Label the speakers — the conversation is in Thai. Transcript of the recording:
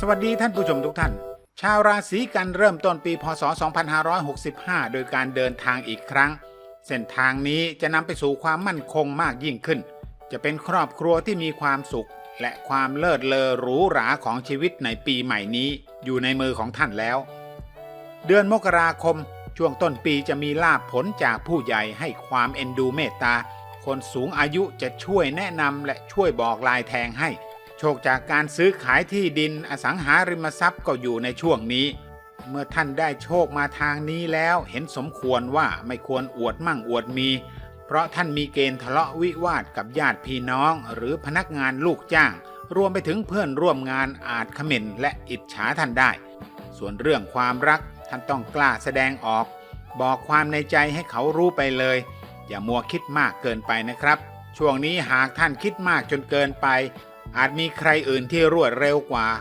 Speaker 1: สวัสดีท่านผู้ชมทุกท่าน ชาวราศีกันเริ่มต้นปีพศ 2565 โดยการเดินทางอีกครั้ง เส้นทางนี้จะนำไปสู่ความมั่นคงมากยิ่งขึ้น จะเป็นครอบครัวที่มีความสุข และความเลิศเลอหรูหราของชีวิตในปีใหม่นี้ อยู่ในมือของท่านแล้ว เดือนมกราคม ช่วงต้นปีจะมีลาภผลจากผู้ใหญ่ให้ความเอ็นดูเมตตา คนสูงอายุจะช่วยแนะนำและช่วยบอกลายแทงให้ ชคจากการซื้อขายที่ดินอสังหาริมทรัพย์ก็อยู่ในช่วงนี้ เมื่อท่านได้โชคมาทางนี้แล้วเห็นสมควรว่าไม่ควรอวดมั่งอวดมี เพราะท่านมีเกณฑ์ทะเลาะวิวาทกับญาติพี่น้อง หรือพนักงานลูกจ้าง รวมไปถึงเพื่อนร่วมงานอาจขม่นและอิจฉาท่านได้ ส่วนเรื่องความรักท่านต้องกล้าแสดงออก บอกความในใจให้เขารู้ไปเลย อย่ามัวคิดมากเกินไปนะครับ ช่วงนี้หากท่านคิดมากจนเกินไป อาจมีใครอื่นที่รวดเร็วกว่า